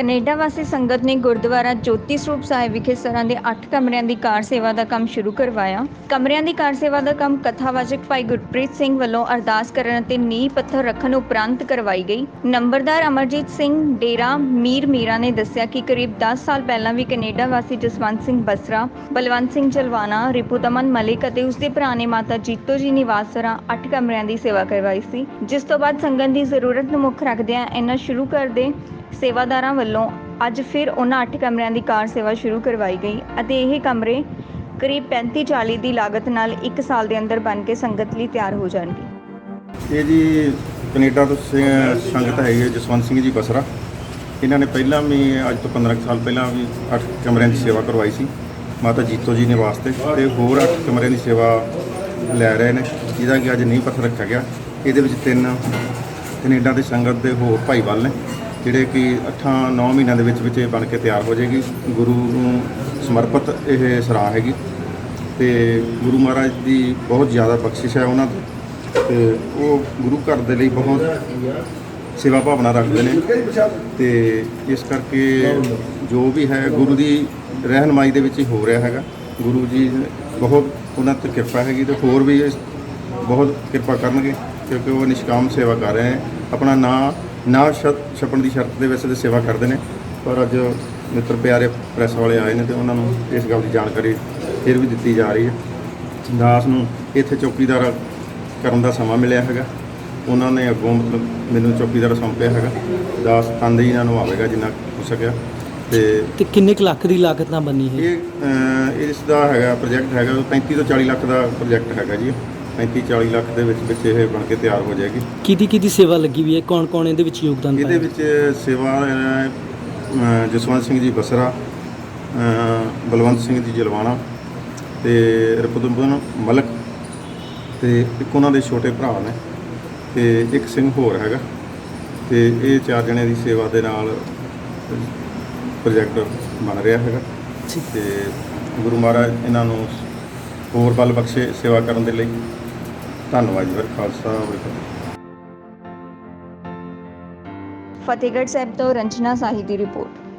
Canada ਵਾਸੀ ਸੰਗਤ ਨੇ ਗੁਰਦੁਆਰਾ ਜੋਤੀ ਸਰੂਪ ਸਾਹਿਬ ਵਿਖੇ ਸਰਾਂ ਦੇ 8 ਕਮਰਿਆਂ ਦੀ ਕਾਰ ਸੇਵਾ ਦਾ ਕੰਮ ਸ਼ੁਰੂ ਕਰਵਾਇਆ। ਕਮਰਿਆਂ ਦੀ ਕਾਰ ਸੇਵਾ ਦਾ ਕੰਮ ਕਥਾਵਾਚਕ ਭਾਈ ਗੁਰਪ੍ਰੀਤ ਸਿੰਘ ਵੱਲੋਂ ਅਰਦਾਸ ਕਰਨ ਅਤੇ ਨੀਂਹ ਪੱਥਰ ਰੱਖਣ ਉਪਰੰਤ ਕਰਵਾਈ ਗਈ। ਨੰਬਰਦਾਰ ਅਮਰਜੀਤ ਸਿੰਘ ਡੇਰਾ ਮੀਰ ਮੀਰਾ ਨੇ ਦੱਸਿਆ ਕਿ ਕਰੀਬ 10 ਸਾਲ ਪਹਿਲਾਂ ਵੀ ਕੈਨੇਡਾ ਵਾਸੀ ਜਸਵੰਤ ਸਿੰਘ ਬਸਰਾ, ਬਲਵੰਤ ਸਿੰਘ ਜਲਵਾਨਾ ਰਿਪੂ ਰਿਪੂਦਮਨ ਮਲਿਕ ਅਤੇ ਉਸਦੇ ਭਰਾ ਨੇ ਮਾਤਾ ਜੀਤੋ ਜੀ ਨਿਵਾਸ ਸਰਾਂ 8 ਕਮਰਿਆਂ ਦੀ ਸੇਵਾ ਕਰਵਾਈ ਸੀ। ਜਿਸ ਤੋਂ ਬਾਅਦ ਸੰਗਤ ਦੀ ਜ਼ਰੂਰਤ ਨੂੰ ਮੁੱਖ ਰੱਖਦਿਆਂ ਇਹਨਾਂ ਸ਼ੁਰੂ ਕਰਦੇ ਸੇਵਾਦਾਰਾਂ ਵੱਲੋਂ ਅੱਜ ਫਿਰ ਉਹਨਾਂ 8 ਕਮਰਿਆਂ ਦੀ ਕਾਰ ਸੇਵਾ ਸ਼ੁਰੂ ਕਰਵਾਈ ਗਈ ਅਤੇ ਇਹ ਕਮਰੇ ਕਰੀਬ 35-40 ਦੀ ਲਾਗਤ ਨਾਲ 1 ਸਾਲ ਦੇ ਅੰਦਰ ਬਣ ਕੇ ਸੰਗਤ ਲਈ ਤਿਆਰ ਹੋ ਜਾਣਗੇ। ਇਹ ਜੀ ਕੈਨੇਡਾ ਤੋਂ ਸੰਗਤ ਹੈਗੀ ਹੈ ਜਸਵੰਤ ਸਿੰਘ ਜੀ ਬਸਰਾ। ਇਹਨਾਂ ਨੇ ਪਹਿਲਾਂ ਵੀ ਅੱਜ ਤੋਂ 15 ਕੁ ਸਾਲ ਪਹਿਲਾਂ ਵੀ 8 ਕਮਰਿਆਂ ਦੀ ਸੇਵਾ ਕਰਵਾਈ ਸੀ। ਮਾਤਾ ਜੀਤੋ ਜੀ ਨੇ ਵਾਸਤੇ ਤੇ ਹੋਰ 8 ਕਮਰਿਆਂ ਦੀ ਸੇਵਾ ਲੈ ਰਹੇ ਨੇ, ਜਿਹਦਾ ਕਿ ਅੱਜ ਨਹੀਂ ਪੱਥਰ ਰੱਖਿਆ ਗਿਆ। ਇਹਦੇ ਵਿੱਚ ਤਿੰਨ ਕੈਨੇਡਾ ਦੀ ਸੰਗਤ ਦੇ ਹੋਰ ਭਾਈਵਾਲ ਨੇ। ਜਿਹੜੇ ਕਿ 8-9 ਮਹੀਨਿਆਂ ਦੇ ਵਿੱਚ ਵਿੱਚ ਇਹ ਬਣ ਕੇ ਤਿਆਰ ਹੋ ਜਾਏਗੀ। ਗੁਰੂ ਨੂੰ ਸਮਰਪਿਤ ਇਹ ਸਰਾਂ ਹੈਗੀ। ਤੇ ਗੁਰੂ ਮਹਾਰਾਜ ਦੀ ਬਹੁਤ ਜ਼ਿਆਦਾ ਬਖਸ਼ਿਸ਼ ਹੈ ਉਹਨਾਂ ਤੇ ਤੇ ਉਹ ਗੁਰੂ ਘਰ ਦੇ ਲਈ ਬਹੁਤ ਸੇਵਾ ਭਾਵਨਾ ਰੱਖਦੇ ਨੇ। ਤੇ ਇਸ ਕਰਕੇ ਜੋ ਵੀ ਹੈ, ਗੁਰੂ ਦੀ ਰਹਿਨਮਾਈ ਦੇ ਵਿੱਚ ਹੀ ਹੋ ਰਿਹਾ ਹੈਗਾ। ਗੁਰੂ ਜੀ ਬਹੁਤ ਉਹਨਾਂ ਤੇ ਕਿਰਪਾ ਹੈਗੀ ਤੇ ਹੋਰ ਵੀ ਬਹੁਤ ਕਿਰਪਾ ਕਰਨਗੇ ਕਿਉਂਕਿ ਉਹ ਨਿਸ਼ਕਾਮ ਸੇਵਾ ਕਰ ਰਹੇ ਨੇ। ਆਪਣਾ ਨਾਂ ਨਾ ਛਪਣ ਦੀ ਸ਼ਰਤ ਦੇ ਵਿੱਚ ਤੇ ਸੇਵਾ ਕਰਦੇ ਨੇ ਪਰ ਅੱਜ ਮਿੱਤਰ ਪਿਆਰੇ ਪ੍ਰੈਸ ਵਾਲੇ ਆਏ ਨੇ ਤੇ ਉਹਨਾਂ ਨੂੰ ਇਸ ਗੱਲ ਦੀ ਜਾਣਕਾਰੀ ਫਿਰ ਵੀ ਦਿੱਤੀ ਜਾ ਰਹੀ ਹੈ। ਦਾਸ ਨੂੰ ਇੱਥੇ ਚੌਕੀਦਾਰ ਕਰਨ ਦਾ ਸਮਾਂ ਮਿਲਿਆ ਹੈਗਾ। ਉਹਨਾਂ ਨੇ ਅੱਗੋਂ ਮਤਲਬ ਮੈਨੂੰ ਚੌਕੀਦਾਰ ਸੌਂਪਿਆ ਹੈਗਾ। ਦਾਸ ਤੰਦ ਹੀ ਇਹਨਾਂ ਨੂੰ ਆਵੇਗਾ ਜਿੰਨਾ ਹੋ ਸਕਿਆ ਤੇ ਕਿੰਨੇ ਕੁ ਲੱਖ ਦੀ ਲਾਗਤ ਨਾਲ ਬਣੀ ਹੈ? ਇਹ ਇਸ ਦਾ ਹੈਗਾ ਪ੍ਰੋਜੈਕਟ ਹੈਗਾ ਉਹ 35 ਤੋਂ 40 ਲੱਖ ਦਾ ਪ੍ਰੋਜੈਕਟ ਹੈਗਾ ਜੀ। 35 40 ਲੱਖ ਦੇ ਵਿੱਚ ਵਿੱਚ ਇਹ ਬਣ ਕੇ ਤਿਆਰ ਹੋ ਜਾਏਗੀ। ਕਿਹਦੀ ਕਿਹਦੀ ਸੇਵਾ ਲੱਗੀ ਵੀ ਹੈ? ਕੌਣ ਕੌਣ ਇਹਦੇ ਵਿੱਚ ਯੋਗਦਾਨ ਇਹਦੇ ਪਾਇਆ? ਵਿੱਚ ਸੇਵਾ ਅਹ, ਜਸਵੰਤ ਸਿੰਘ ਜੀ ਬਸਰਾ ਅਹ, ਬਲਵੰਤ ਸਿੰਘ ਜੀ ਜਲਵਾਣਾ ਤੇ ਰਪਦਮਨ ਮਲਕ ਤੇ ਇੱਕ ਉਹਨਾਂ ਦੇ ਛੋਟੇ ਭਰਾ ਨੇ ਤੇ ਇੱਕ ਸਿੰਘ ਹੋਰ ਹੈਗਾ ਤੇ ਇਹ ਚਾਰ ਜਣੇ ਦੀ ਸੇਵਾ ਦੇ ਨਾਲ ਪ੍ਰੋਜੈਕਟ ਬਣ ਰਿਹਾ ਹੈਗਾ। ਤੇ ਗੁਰੂ ਮਹਾਰਾਜ ਇਹਨਾਂ ਨੂੰ ਹੋਰ ਬਲ ਬਖਸ਼ੇ ਸੇਵਾ ਕਰਨ ਦੇ ਲਈ। ਧੰਨਵਾਦ ਜੀ ਖਾਲਸਾ ਵਾਹਿਗੁਰੂ। ਫਤਿਹਗੜ੍ਹ ਸਾਹਿਬ ਤੋਂ ਰੰਜਨਾ ਸਾਹੀ ਦੀ ਰਿਪੋਰਟ।